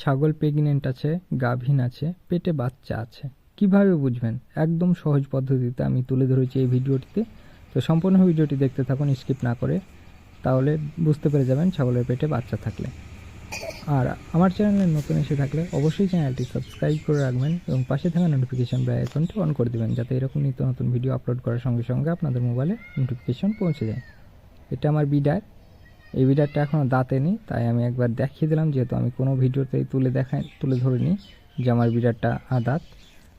ছাগল প্রেগনেন্ট আছে, গাভীন আছে, পেটে বাচ্চা আছে। কীভাবে বুঝবেন? একদম সহজ পদ্ধতিতে আমি তুলে ধরেছি এই ভিডিওটিতে। তো সম্পূর্ণ ভিডিওটি দেখতে থাকুন স্কিপ না করে। তাহলে বুঝতে পেরে যাবেন ছাগলের পেটে বাচ্চা থাকলে। আর আমার চ্যানেলে নতুন এসে থাকলে অবশ্যই চ্যানেলটি সাবস্ক্রাইব করে রাখবেন এবং পাশে থাকা নোটিফিকেশন বেল আইকনটি অন করে দেবেন, যাতে এরকম নিত্য নতুন ভিডিও আপলোড করার সঙ্গে সঙ্গে আপনাদের মোবাইলে নোটিফিকেশন পৌঁছে যায়। এটা আমার বিডার এই বিডারটা এখনও দাঁতে নেই, তাই আমি একবার দেখিয়ে দিলাম, যেহেতু আমি কোনো ভিডিওতেই তুলে দেখাই, তুলে ধরিনি যে আমার বিডারটা আদাত।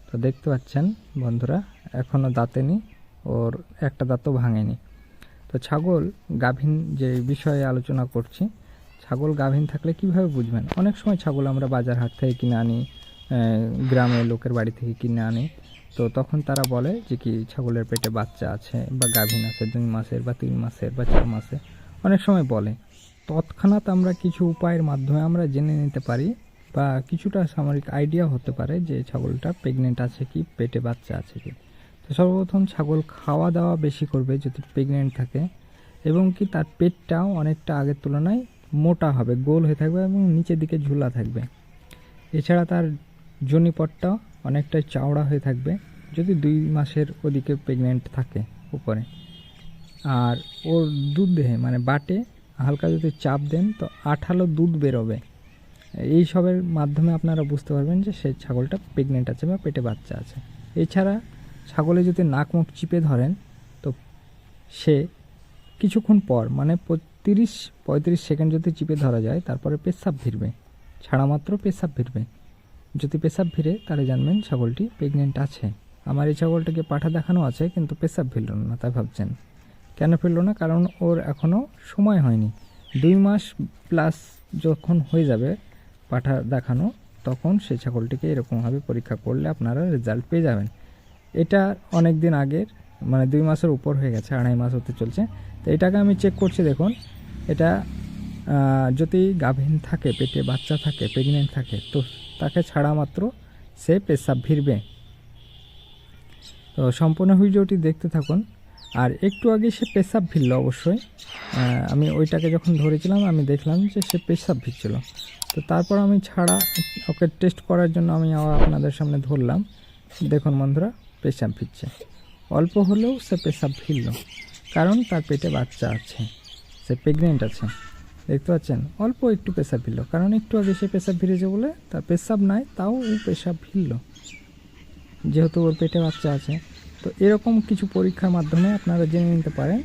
তো দেখতে পাচ্ছেন বন্ধুরা এখনও দাঁতে নেই, ওর একটা দাঁতও ভাঙেনি। তো ছাগল গাভীন যে বিষয়ে আলোচনা করছি, ছাগল গাভীন থাকলে কীভাবে বুঝবেন? অনেক সময় ছাগল আমরা বাজার হাট থেকে কিনে আনি গ্রামের লোকের বাড়ি থেকে কিনে আনি। তো তখন তারা বলে যে কি, ছাগলের পেটে বাচ্চা আছে বা গাভীন আছে, দুই মাসের বা তিন মাসের বা চার মাসের। অনেক সময় বলে, তৎক্ষণাৎ আমরা কিছু উপায়ের মাধ্যমে আমরা জেনে নিতে পারি বা কিছুটা সামরিক আইডিয়া হতে পারে যে ছাগলটা প্রেগনেন্ট আছে কি, পেটে বাচ্চা আছে কি। তো সর্বপ্রথম ছাগল খাওয়া দাওয়া বেশি করবে যদি প্রেগনেন্ট থাকে এবং কি তার পেটটাও অনেকটা আগের তুলনায় মোটা হবে, গোল হয়ে থাকবে এবং নিচের দিকে ঝুলা থাকবে। এছাড়া তার জনিপটটাও অনেকটাই চাওড়া হয়ে থাকবে যদি দুই মাসের ওদিকে প্রেগনেন্ট থাকে উপরে। আর ওর দুধ দেহে মানে বাটে, হালকা যদি চাপ দেন, তো আঠালো দুধ বেরোবে। এই সবের মাধ্যমে আপনারা বুঝতে পারবেন যে সেই ছাগলটা প্রেগনেন্ট আছে বা পেটে বাচ্চা আছে। এছাড়া ছাগলে যদি নাক মুখ চিপে ধরেন, তো সে কিছুক্ষণ পর মানে তিরিশ, পঁয়ত্রিশ সেকেন্ড যদি চিপে ধরা যায়, তারপরে পেশাব ভিড়বে ছাড়া মাত্র পেশাব ভিড়বে যদি পেশাব ভিড়ে তাহলে জানবেন ছাগলটি প্রেগনেন্ট আছে। আমার এই ছাগলটাকে পাঠা দেখানো আছে, কিন্তু পেশাব ভিড়ল না, তাই ভাবছেন। কেন ফিরলো না? কারণ ওর এখনও সময় হয়নি। দুই মাস প্লাস যখন হয়ে যাবে পাঠা দেখানো, তখন সেই ছাগলটিকে এরকমভাবে পরীক্ষা করলে আপনারা রেজাল্ট পেয়ে যাবেন। এটা অনেক দিন আগের মানে দুই মাসের উপর হয়ে গেছে, আড়াই মাস হতে চলছে। তো এটাকে আমি চেক করছি, দেখুন। এটা যদি গাভীন থাকে, পেটে বাচ্চা থাকে প্রেগনেন্ট থাকে, তো তাকে ছাড়া মাত্র সে পেশাব ভিড়বে তো সম্পূর্ণ ভিডিওটি দেখতে থাকুন। আর একটু আগে সে পেশাব ভিড়ল অবশ্যই। আমি ওইটাকে যখন ধরেছিলাম, আমি দেখলাম যে সে পেশাব ভিড়ছিল তো তারপর আমি ছাড়া, ওকে টেস্ট করার জন্য আমি আবার আপনাদের সামনে ধরলাম। দেখুন বন্ধুরা, পেশাব ভিড়ছে অল্প হলেও সে পেশাব ভিড়ল কারণ তার পেটে বাচ্চা আছে, সে প্রেগনেন্ট আছে। দেখতে পাচ্ছেন, অল্প একটু পেশাব ভিড়ল কারণ একটু আগে সে পেশাব ভিড়েছে বলে তার পেশাব নাই, তাও ও পেশাব ভিড়ল যেহেতু ওর পেটে বাচ্চা আছে। তো এরকম কিছু পরীক্ষার মাধ্যমে আপনারা জেনে নিতে পারেন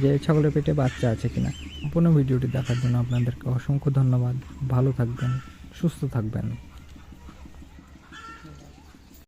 যে ছাগলের পেটে বাচ্চা আছে কিনা। সম্পূর্ণ ভিডিওটি দেখার জন্য আপনাদেরকে অসংখ্য ধন্যবাদ। ভালো থাকবেন, সুস্থ থাকবেন।